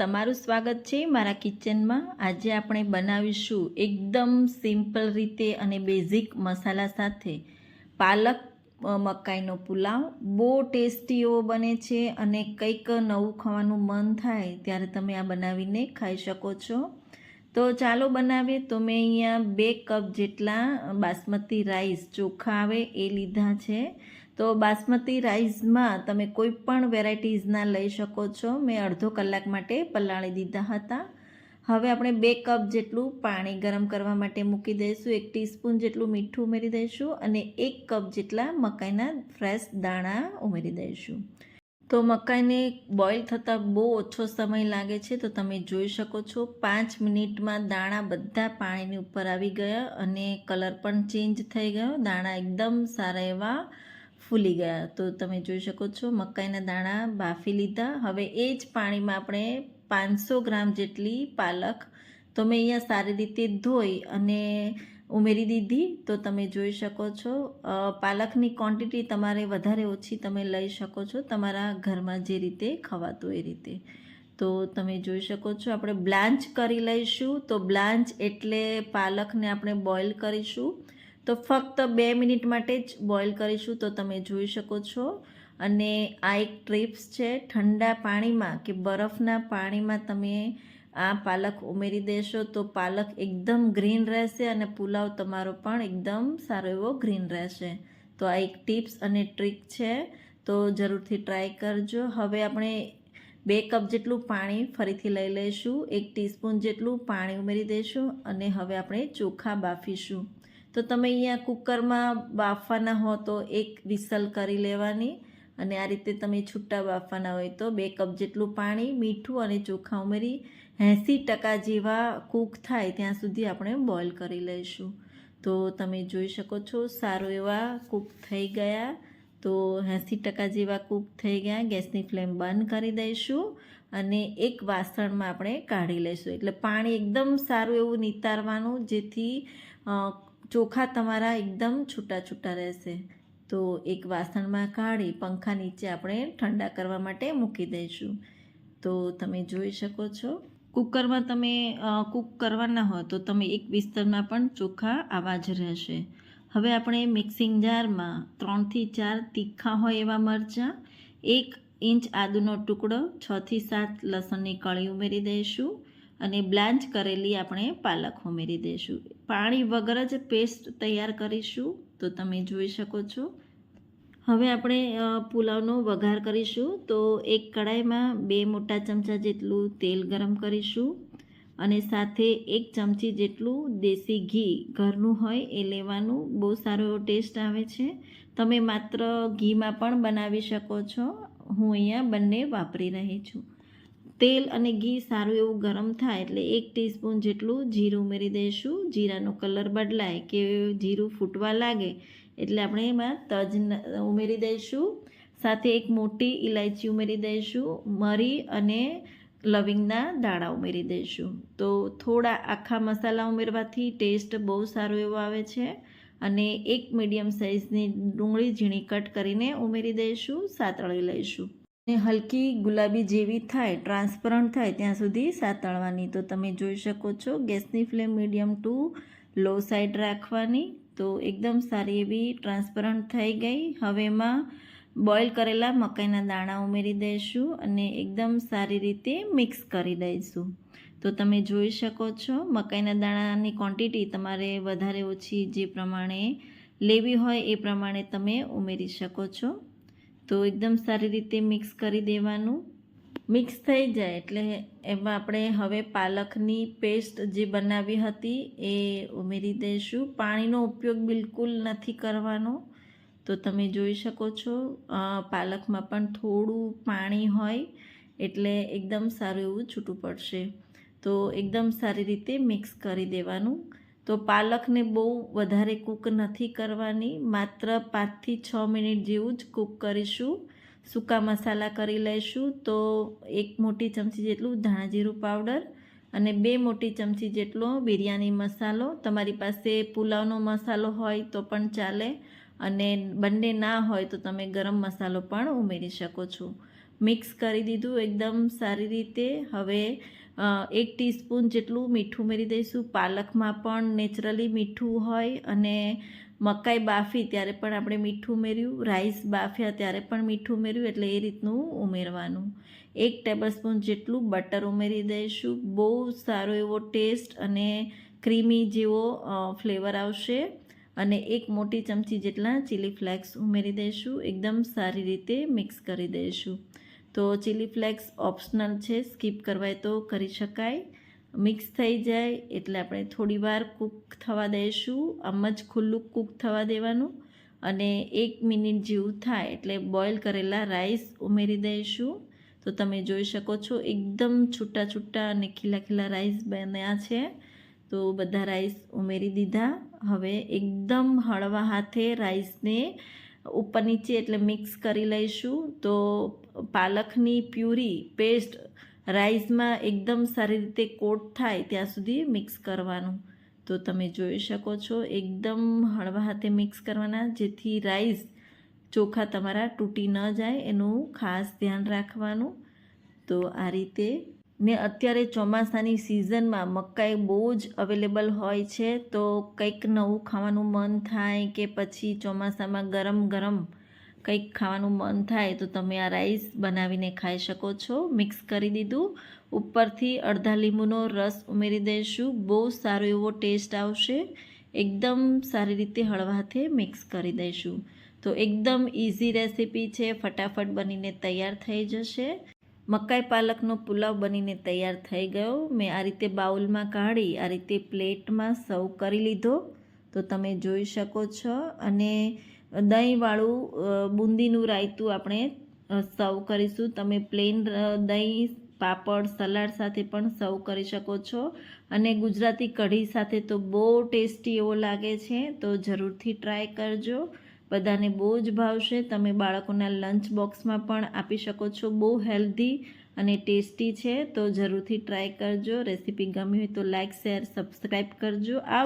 તમારું સ્વાગત છે મારા કિચનમાં. આજે આપણે બનાવીશું એકદમ સિમ્પલ રીતે અને બેઝિક મસાલા સાથે પાલક મકાઈનો પુલાવ. બહુ ટેસ્ટી એવો બને છે અને કંઈક નવું ખાવાનું મન થાય ત્યારે તમે આ બનાવીને ખાઈ શકો છો. તો ચાલો બનાવીએ. તો મેં અહીંયા બે કપ જેટલા બાસમતી રાઈસ ચોખા આવે એ લીધા છે. તો બાસમતી રાઈસમાં તમે કોઈ પણ વેરાયટીઝના લઈ શકો છો. મેં અડધો કલાક માટે પલાળી દીધા હતા. હવે આપણે બે કપ જેટલું પાણી ગરમ કરવા માટે મૂકી દઈશું. એક ટીસ્પૂન જેટલું મીઠું ઉમેરી દઈશું અને એક કપ જેટલા મકાઈના ફ્રેશ દાણા ઉમેરી દઈશું. તો મકાઈને બોઇલ થતાં બહુ ઓછો સમય લાગે છે તો તમે જોઈ શકો છો પાંચ મિનિટમાં દાણા બધા પાણીની ઉપર આવી ગયા અને કલર પણ ચેન્જ થઈ ગયો. દાણા એકદમ સારા એવા ફૂલી ગયા. તો તમે જોઈ શકો છો, મકાઈના દાણા બાફી લીધા. હવે એ જ પાણીમાં આપણે પાંચસો ગ્રામ જેટલી પાલક તો મેં અહીંયા સારી રીતે ધોઈ અને ઉમેરી દીધી. તો તમે જોઈ શકો છો પાલકની ક્વોન્ટિટી તમારે વધારે ઓછી તમે લઈ શકો છો તમારા ઘરમાં જે રીતે ખવાતું એ રીતે. તો તમે જોઈ શકો છો, આપણે બ્લાન્ચ કરી લઈશું. તો બ્લાન્ચ એટલે પાલકને આપણે બોઇલ કરીશું. તો ફક્ત બે મિનિટ માટે જ બોઇલ કરીશું તો તમે જોઈ શકો છો. અને આ એક ટ્રીપ્સ છે, ઠંડા પાણીમાં કે બરફના પાણીમાં તમે આ પાલક ઉમેરી દેશો તો પાલક એકદમ ગ્રીન રહેશે અને પુલાવ તમારો પણ એકદમ સારો એવો ગ્રીન રહેશે. તો આ એક ટિપ્સ અને ટ્રીક છે, તો જરૂરથી ટ્રાય કરજો. હવે આપણે બે કપ જેટલું પાણી ફરીથી લઈ લઈશું, એક ટીસ્પૂન જેટલું પાણી ઉમેરી દઈશું અને હવે આપણે ચોખા બાફીશું. તો તમે અહીંયા કુકરમાં બાફવાના હો તો એક વિસલ કરી લેવાની અને આ રીતે તમે છૂટા બાફવાના હોય તો બે કપ જેટલું પાણી, મીઠું અને ચોખા ઉમેરી એંસી ટકા જેવા કૂક થાય ત્યાં સુધી આપણે બોઇલ કરી લઈશું. તો તમે જોઈ શકો છો સારું એવા કૂક થઈ ગયા. તો એંસી ટકા જેવા કૂક થઈ ગયા. ગેસની ફ્લેમ બંધ કરી દઈશું અને એક વાસણમાં આપણે કાઢી લઈશું. એટલે પાણી એકદમ સારું એવું નિતારવાનું, જેથી ચોખા તમારા એકદમ છૂટા છૂટા રહેશે. તો એક વાસણમાં કાઢી પંખા નીચે આપણે ઠંડા કરવા માટે મૂકી દઈશું. તો તમે જોઈ શકો છો, કુકરમાં તમે કૂક કરવાના હોય તો તમે એક વિસ્તરમાં પણ ચોખા આવા જ રહેશે. હવે આપણે મિક્સિંગ જારમાં ત્રણથી ચાર તીખા હોય એવા મરચાં, એક ઇંચ આદુનો ટુકડો, છથી સાત લસણની કળી ઉમેરી દઈશું અને બ્લાન્ચ કરેલી આપણે પાલક ઉમેરી દઈશું. પાણી વગર જ પેસ્ટ તૈયાર કરીશું, તો તમે જોઈ શકો છો. હવે આપણે પુલાવનો વઘાર કરીશું, તો એક કડાઈમાં બે મોટા ચમચા જેટલું તેલ ગરમ કરીશું અને સાથે એક ચમચી જેટલું દેશી ઘી ઘરનું હોય એ લેવાનું, બહુ સારો એવો ટેસ્ટ આવે છે. તમે માત્ર ઘીમાં પણ બનાવી શકો છો. હું અહીંયા બંને વાપરી રહી છું. તેલ અને ઘી સારું એવું ગરમ થાય એટલે એક ટીસ્પૂન જેટલું જીરું ઉમેરી દઈશું. જીરાનો કલર બદલાય કે જીરું ફૂટવા લાગે એટલે આપણે એમાં તજ ઉમેરી દઈશું. સાથે એક મોટી ઇલાયચી ઉમેરી દઈશું. મરી અને લવિંગના દાણા ઉમેરી દઈશું. તો થોડા આખા મસાલા ઉમેરવાથી ટેસ્ટ બહુ સારો એવો આવે છે અને એક મીડિયમ સાઇઝની ડુંગળી ઝીણી કટ કરીને ઉમેરી દઈશું. સાતળી લઈશું. હલકી ગુલાબી જેવી થાય, ટ્રાન્સપરન્ટ થાય ત્યાં સુધી સાતળવાની. તો તમે જોઈ શકો છો, ગેસની flame medium to, low side રાખવાની. તો એકદમ સારી એવી ટ્રાન્સપરન્ટ થઈ ગઈ. હવે એમાં બોઇલ કરેલા મકાઈના દાણા ઉમેરી દઈશું અને એકદમ સારી રીતે મિક્સ કરી દઈશું. તો તમે જોઈ શકો છો, મકાઈના દાણાની ક્વોન્ટિટી તમારે વધારે ઓછી જે પ્રમાણે લેવી હોય એ પ્રમાણે તમે ઉમેરી શકો છો. તો એકદમ સારી રીતે મિક્સ કરી દેવાનું. મિક્સ થઈ જાય એટલે એમાં આપણે હવે પાલકની પેસ્ટ જે બનાવી હતી એ ઉમેરી દઈશું. પાણીનો ઉપયોગ બિલકુલ નથી કરવાનો. તો તમે જોઈ શકો છો પાલકમાં પણ થોડું પાણી હોય એટલે એકદમ સારું એવું છૂટું પડશે. તો એકદમ સારી રીતે મિક્સ કરી દેવાનું. તો પાલકને બહુ વધારે કૂક નથી કરવાની. માત્ર પાંચથી છ મિનિટ જેવું જ કૂક કરીશું. સૂકા મસાલા કરી લઈશું. તો એક મોટી ચમચી જેટલું ધાણાજીરું પાવડર અને બે મોટી ચમચી જેટલો બિરયાની મસાલો. તમારી પાસે પુલાવનો મસાલો હોય તો પણ ચાલે અને બંને ના હોય તો તમે ગરમ મસાલો પણ ઉમેરી શકો છો. મિક્સ કરી દીધું એકદમ સારી રીતે. હવે એક ટીસ્પૂન જેટલું મીઠું ઉમેરી દઈશું. પાલકમાં પણ નેચરલી મીઠું હોય અને મકાઈ બાફી ત્યારે પણ આપણે મીઠું ઉમેર્યું. રાઈસ બાફ્યા ત્યારે પણ મીઠું ઉમેર્યું, એટલે એ રીતનું ઉમેરવાનું. એક ટેબલસ્પૂન જેટલું બટર ઉમેરી દઈશું. બહુ સારો એવો ટેસ્ટ અને ક્રીમી જેવો ફ્લેવર આવશે. અને એક મોટી ચમચી જેટલા ચીલી ફ્લેક્સ ઉમેરી દઈશું. એકદમ સારી રીતે મિક્સ કરી દઈશું. તો ચીલી ફ્લેક્સ ઓપ્શનલ છે સ્કીપ કરવાય તો કરી શકાય. મિક્સ થઈ જાય એટલે આપણે થોડીવાર કૂક થવા દઈશું. આમ જ ખુલ્લું કૂક થવા દેવાનું અને એક મિનિટ જેવું થાય એટલે બોઇલ કરેલા રાઈસ ઉમેરી દઈશું. તો તમે જોઈ શકો છો એકદમ છૂટા છૂટા અને ખીલા ખીલા રાઈસ બન્યા છે. તો બધા રાઈસ ઉમેરી દીધા. હવે એકદમ હળવા હાથે રાઈસને ઉપર નીચે એટલે મિક્સ કરી લઈશું, તો પાલકની પ્યુરી પેસ્ટ રાઈસમાં એકદમ સારી રીતે કોટ થાય ત્યાં સુધી મિક્સ કરવાનું. તો તમે જોઈ શકો છો, એકદમ હળવા હાથે મિક્સ કરવાના, જેથી રાઈસ ચોખા તમારા તૂટી ન જાય, એનું ખાસ ધ્યાન રાખવાનું. તો આ રીતે ને અત્યારે ચોમાસાની સિઝનમાં મકાઈ બહુ જ અવેલેબલ હોય છે, તો કંઈક નવું ખાવાનું મન થાય કે પછી ચોમાસામાં ગરમ ગરમ કંઈક ખાવાનું મન થાય, તો તમે આ રાઈસ બનાવીને ખાઈ શકો છો. મિક્સ કરી દીધું. ઉપરથી અડધા લીંબુનો રસ ઉમેરી દઈશું. બહુ સારો એવો ટેસ્ટ આવશે. એકદમ સારી રીતે હળવાથે મિક્સ કરી દઈશું. તો એકદમ ઇઝી રેસીપી છે. ફટાફટ બનીને તૈયાર થઈ જશે. મકાઈ પાલકનો પુલાવ બનીને તૈયાર થઈ ગયો. મેં આ રીતે બાઉલમાં કાઢી, આ રીતે પ્લેટમાં સર્વ કરી લીધો. તો તમે જોઈ શકો છો. અને દહીંવાળું બુંદીનું રાયતું આપણે સર્વ કરીશું. તમે પ્લેન દહીં, પાપડ, સલાડ સાથે પણ સર્વ કરી શકો છો. અને ગુજરાતી કઢી સાથે તો બહુ ટેસ્ટી એવો લાગે છે. તો જરૂરથી ટ્રાય કરજો. બધાને બહુ જ ભાવશે. તમે બાળકોના લંચ બોક્સમાં પણ આપી શકો છો. બહુ હેલ્ધી અને ટેસ્ટી છે. તો જરૂરથી ટ્રાય કરજો. રેસીપી ગમી હોય તો લાઇક શેર સબસ્ક્રાઈબ કરજો. આ